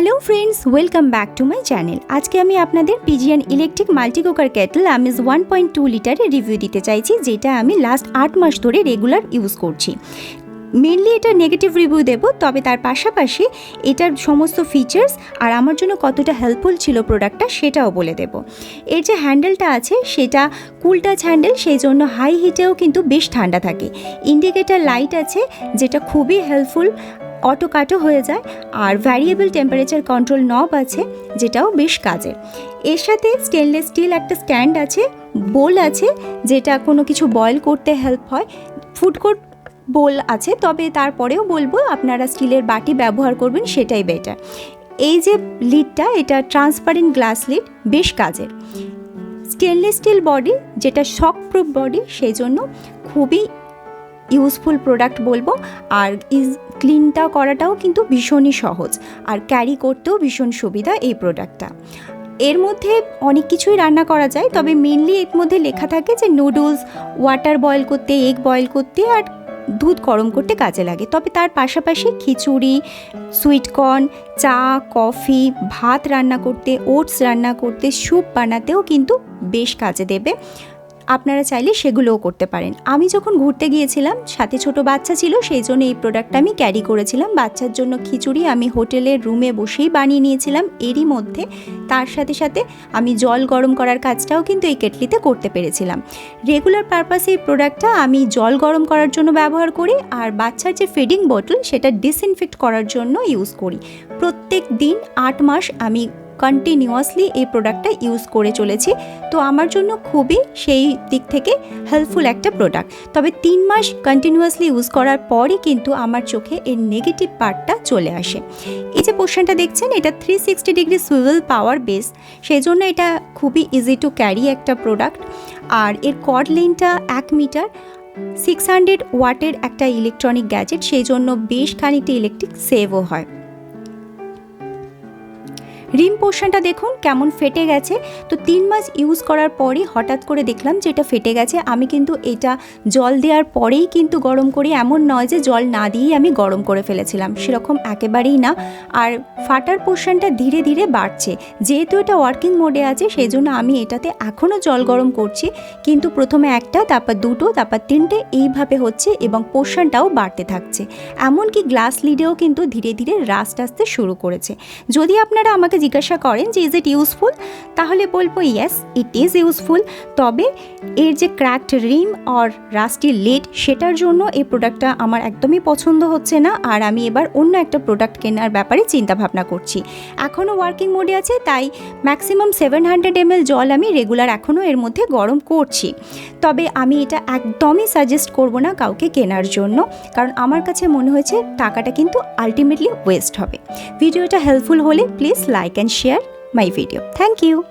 Hello friends welcome back to my channel আজকে আমি আপনাদের Pigeon electric multi cooker kettle আমিজ one point two লিটারের review দিতে চাইছি, যেটা আমি লাস্ট আট মাস ধরে রেগুলার ইউজ করছি। মেনলি এটা নেগেটিভ রিভিউ দেব, তবে তার পাশাপাশি এটার সমস্ত ফিচার্স আর আমার জন্য কতটা হেল্পফুল ছিল প্রোডাক্টটা সেটাও বলে দেব। এর যে হ্যান্ডেলটা আছে, সেটা কুল টাচ হ্যান্ডেল সেই জন্য হাই হিটেও কিন্তু বেশ ঠান্ডা থাকে। ইন্ডিকেটার লাইট আছে, যেটা খুবই হেল্পফুল অটো কাটো হয়ে যায় আর ভ্যারিয়েবল টেম্পারেচার কন্ট্রোল নব আছে, যেটাও বেশ কাজের এর সাথে স্টেনলেস স্টিল একটা স্ট্যান্ড আছে বোল আছে, যেটা কোনো কিছু বয়েল করতে হেল্প হয়। ফুড কোর্ট বোল আছে, তবে তারপরেও বলব আপনারা স্টিলের বাটি ব্যবহার করবেন, সেটাই বেটার এই যে লিডটা এটা ট্রান্সপারেন্ট গ্লাস লিড বেশ কাজের স্টেনলেস স্টিল বডি যেটা শক প্রুফ বডি সেই জন্য খুবই ইউজফুল প্রোডাক্ট বলব। আর ইজ ক্লিনটা করাটাও কিন্তু ভীষণই সহজ আর ক্যারি করতেও ভীষণ সুবিধা এই প্রোডাক্টটা এর মধ্যে অনেক কিছুই রান্না করা যায়, তবে মেনলি এর মধ্যে লেখা থাকে যে নুডলস ওয়াটার বয়েল করতে এগ বয়েল করতে আর দুধ গরম করতে কাজে লাগে। তবে তার পাশাপাশি খিচুড়ি সুইটকর্ন চা কফি ভাত রান্না করতে ওটস রান্না করতে স্যুপ বানাতেও কিন্তু বেশ কাজে দেবে। আপনারা চাইলে সেগুলোও করতে পারেন। আমি যখন ঘুরতে গিয়েছিলাম, সাথে ছোট বাচ্চা ছিল, সেই জন্য এই প্রোডাক্টটা আমি ক্যারি করেছিলাম। বাচ্চার জন্য খিচুড়ি আমি হোটেলের রুমে বসেই বানিয়ে নিয়েছিলাম। এরই মধ্যে তার সাথে সাথে আমি জল গরম করার কাজটাও কিন্তু এই কেটলিতে করতে পেরেছিলাম। রেগুলার পারপাসে এই প্রোডাক্টটা আমি জল গরম করার জন্য ব্যবহার করি আর বাচ্চার যে ফিডিং বোতল সেটা ডিসইনফেক্ট করার জন্য ইউজ করি। প্রত্যেক দিন আট মাস আমি কন্টিনিউয়াসলি এই প্রোডাক্টটা ইউজ করে চলেছি। তো আমার জন্য খুবই সেই দিক থেকে হেল্পফুল একটা প্রোডাক্ট তবে তিন মাস কন্টিনিউয়াসলি ইউজ করার পরই কিন্তু আমার চোখে এর নেগেটিভ পার্টটা চলে আসে। এই যে পোর্শনটা দেখছেন, এটা three sixty degree swivel power base সেই জন্য এটা খুবই ইজি টু ক্যারি একটা প্রোডাক্ট আর এর কর্ড লেনটা এক মিটার সিক্স হান্ড্রেড ওয়াটের একটা ইলেকট্রনিক গ্যাজেট সেই জন্য বেশ খানিকটা ইলেকট্রিক সেভও হয়। রিম পোর্শনটা দেখুন কেমন ফেটে গেছে। তো তিন মাস ইউজ করার পরই হঠাৎ করে দেখলাম যে এটা ফেটে গেছে। আমি কিন্তু এটা জল দেওয়ার পরেই কিন্তু গরম করি। এমন নয় যে জল না দিয়েই আমি গরম করে ফেলেছিলাম। সেরকম একেবারেই না। আর ফাটার পোর্শনটা ধীরে ধীরে বাড়ছে। যেহেতু এটা ওয়ার্কিং মোডে আছে সেই জন্য আমি এটাতে এখনও জল গরম করছি। কিন্তু প্রথমে একটা, তারপর দুটো, তারপর তিনটে এইভাবে হচ্ছে এবং পোর্শনটাও বাড়তে থাকছে। এমনকি গ্লাস লিডেও কিন্তু ধীরে ধীরে রাস্ট আসতে শুরু করেছে। যদি আপনারা আমাকে জিজ্ঞাসা করেন যে ইজ ইট ইউজফুল তাহলে বলব ইয়েস ইট ইজ ইউজফুল তবে এর যে cracked rim or rusty lid সেটার জন্য এই প্রোডাক্টটা আমার একদমই পছন্দ হচ্ছে না। আর আমি এবার অন্য একটা প্রোডাক্ট কেনার ব্যাপারে চিন্তা ভাবনা করছি। এখনও ওয়ার্কিং মোডে আছে, তাই ম্যাক্সিমাম সেভেন হান্ড্রেড এমএল জল আমি রেগুলার এখনও এর মধ্যে গরম করছি। তবে আমি এটা একদমই সাজেস্ট করব না কাউকে কেনার জন্য, কারণ আমার কাছে মনে হয়েছে টাকাটা কিন্তু আলটিমেটলি ওয়েস্ট হবে। ভিডিওটা হেল্পফুল হলে please like like and share my video. Thank you.